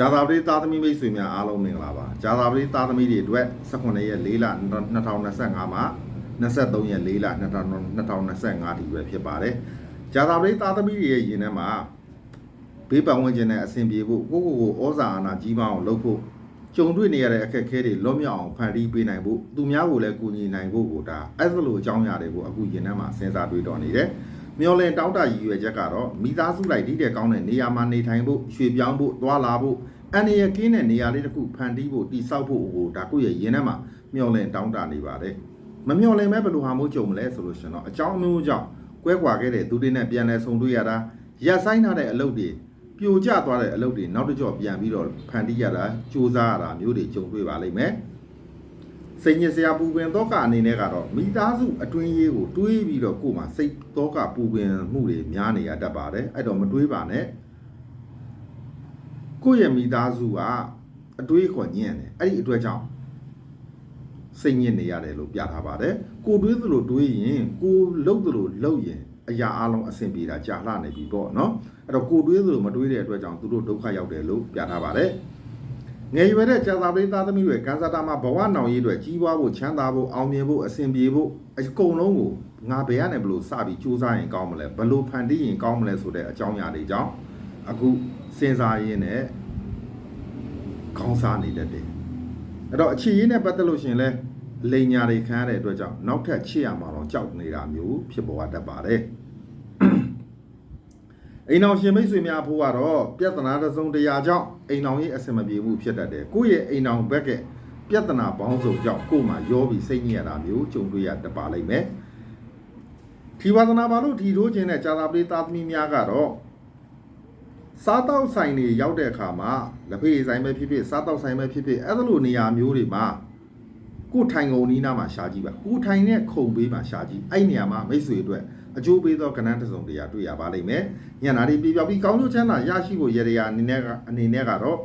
ဂျာသာပတိသားသမီးမိတ်ဆွေများအားလုံးမင်္ဂလာပါဂျာသာပတိသားသမီးတွေအတွက်18ရက်4လ2025မှာ23ရက်4လ2025ဒီပဲဖြစ်ပါတယ်ဂျာသာပတိသားသမီးတွေရဲ့ယင်ထဲမှာဘေးပတ်ဝန်းကျင်နဲ့အဆင်ပြေဖို့ကိုယ့်ကိုယ်ကိုဩဇာအာဏာကြီးမအောင်လုပ်ဖို့ကြုံတွေ့နေရတဲ့အခက်အခဲတွေလွတ်မြောက်အောင်ဖန်တီးပေးနိုင်ဖို့သူများကိုလည်းကူညီနိုင်ဖို့ကိုဒါအဲ့လိုအကြောင်းအရာတွေကိုအခုယင်ထဲမှာစဉ်းစားတွေးတော်နေတယ် မျော်လင့်တောင်းတရည်ရွယ်ချက်ကတော့မိသားစုလိုက်ဒီတဲ့ကောင်းတဲ့နေရာမှာနေထိုင်ဖို့ရွှေ့ပြောင်းဖို့တွာလာဖို့အန်ရကင်းတဲ့နေရာလေးတစ်ခုဖန်တီးဖို့တိဆောက်ဖို့ကိုဒါကိုယ့်ရဲ့ရင်ထဲမှာမျော်လင့်တောင်းတနေပါတယ်မမျော်လင့်မဲ့ဘယ်လိုဟာမျိုးကြုံမလဲဆိုလို့ရှင်တော့အကြောင်းအမျိုးကြောင့်ကွဲကွာခဲ့တဲ့သူတွေနဲ့ပြန်လဲဆုံတွေ့ရတာရက်ဆိုင်ထားတဲ့အလုပ်တွေပြိုကျသွားတဲ့အလုပ်တွေနောက်တစ်ကြော့ပြန်ပြီးတော့ဖန်တီးရတာစူးစမ်းရတာမျိုးတွေကြုံတွေ့ပါလိမ့်မယ် စိတ်ညစ်စရာပူပင်တော့ကအနေနဲ့ကတော့မိသားစုအတွင်းရေးကိုတွေးပြီးတော့ကိုယ်မှာစိတ်တော့ကပူပင်မှုတွေများနေရတတ်ပါတယ်အဲ့တော့မတွေးပါနဲ့ကိုယ့်ရဲ့မိသားစုကအတွေးခေါ်ညံ့တယ်အဲ့ဒီအတွက်ကြောင့်စိတ်ညစ်နေရတယ်လို့ပြထားပါတယ်ကိုတွေးသလိုတွေးရင်ကိုလှုပ်သလိုလှုပ်ရင်အရာအလုံးအဆင်ပြေတာကြာလှနေပြီပေါ့နော်အဲ့တော့ကိုတွေးသလိုမတွေးတဲ့အတွက်ကြောင့်သူတို့ဒုက္ခရောက်တယ်လို့ပြထားပါတယ် ငယ်ရွယ်တဲ့ကြာသာပရိသသားသမီးတွေကန်းစားတာမှာဘဝနောင်ရေးအတွက်ကြီးပွားဖို့ချမ်းသာဖို့အောင်မြင်ဖို့အဆင်ပြေဖို့အကုန်လုံးကိုငါဘယ်ကနေဘလို့စပြီးစူးစမ်းရင်ကောင်းမလဲဘလို့ဖန်တီးရင်ကောင်းမလဲဆိုတဲ့အကြောင်းအရာတွေကြောင့်အခုစဉ်းစားရင်းနဲ့ခေါင်းစားနေတတ်တယ်အဲ့တော့အခြေရင်းနဲ့ပတ်သက်လို့ရှရင်လဲလိန်ညာတွေခံရတဲ့အတွက်ကြောင့်နောက်ထပ်ချစ်ရမှာတော့ကြောက်နေတာမျိုးဖြစ်ပေါ်တတ်ပါတယ် အိမ်အောင်ရှင်မိတ်ဆွေများဖို့ကတော့ပြဿနာတစ်စုံတရာကြောင့်အိမ်အောင်ရေးအဆင်မပြေမှုဖြစ်တတ်တယ်ကိုယ့်ရဲ့အိမ်အောင်ဘက်ကပြဿနာပေါင်းစုံကြောင့်ကိုယ်မှာရောပြီးစိတ်ညစ်ရတာမျိုးကြုံတွေ့ရတတ်ပါလိမ့်မယ်ထီဝါသနာပါလို့ထီထိုးခြင်းနဲ့ကြာသာပရိသသမီးများကတော့စားတောက်ဆိုင်တွေရောက်တဲ့အခါမှာလက်ဖေးဆိုင်ပဲဖြစ်ဖြစ်စားတောက်ဆိုင်ပဲဖြစ်ဖြစ်အဲ့လိုနေရာမျိုးတွေမှာ ကိုထိုင်ကုန်နီးနားမှာရှားကြည့်ပါကိုထိုင်တဲ့ခုံဘေးမှာရှားကြည့်အဲ့နေရာမှာမိတ်ဆွေအတွက်အကျိုးပေးသောကဏ္ဍတစ်စုံတရာတွေ့ရပါလိမ့်မယ်ညနာတွေပြပြပြီးကောင်းကျိုးချမ်းသာရရှိဖို့ရရအနေနဲ့ကအနေနဲ့ကတော့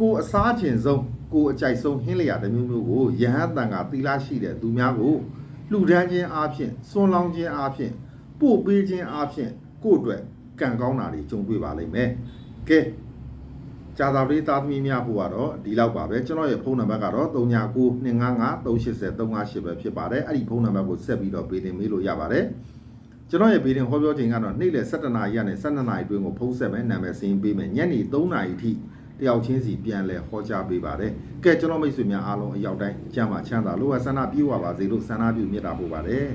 ကိုအစားချင်ဆုံးကိုအကြိုက်ဆုံးဟင်းလျာတစ်မျိုးမျိုးကိုယဟန်တန်ကသီလရှိတဲ့သူများကိုလှူဒန်းခြင်းအားဖြင့်စွန့်လောင်းခြင်းအားဖြင့်ပို့ပေးခြင်းအားဖြင့်ကိုယ့်အတွက်ကံကောင်းတာတွေကြုံတွေ့ပါလိမ့်မယ်ကဲ ကြာသာပရိသားသမီးများဖို့ကတော့ဒီလောက်ပါပဲကျွန်တော်ရဲ့ဖုန်းနံပါတ်ကတော့39925538ပဲဖြစ်ပါတယ်အဲ့ဒီဖုန်းနံပါတ်ကိုဆက်ပြီးတော့ပေးတင်မေးလို့ရပါတယ်ကျွန်တော်ရဲ့ဘေးတင်ဟောပြောချိန်ကတော့နေ့လယ်7:00နာရီကနေ12:00နာရီအတွင်းကိုဖုန်းဆက်မယ်နာမည်စင်းပေးမယ်ညနေ3:00နာရီထိတယောက်ချင်းစီပြန်လဲဟောကြားပေးပါတယ်ကဲကျွန်တော်မိတ်ဆွေများအားလုံးအရောက်တိုင်းအကျမ်းမှာချမ်းသာလို့ဆန္ဒပြေဝပါစေလို့ဆန္ဒပြုမြတ်တာပို့ပါတယ်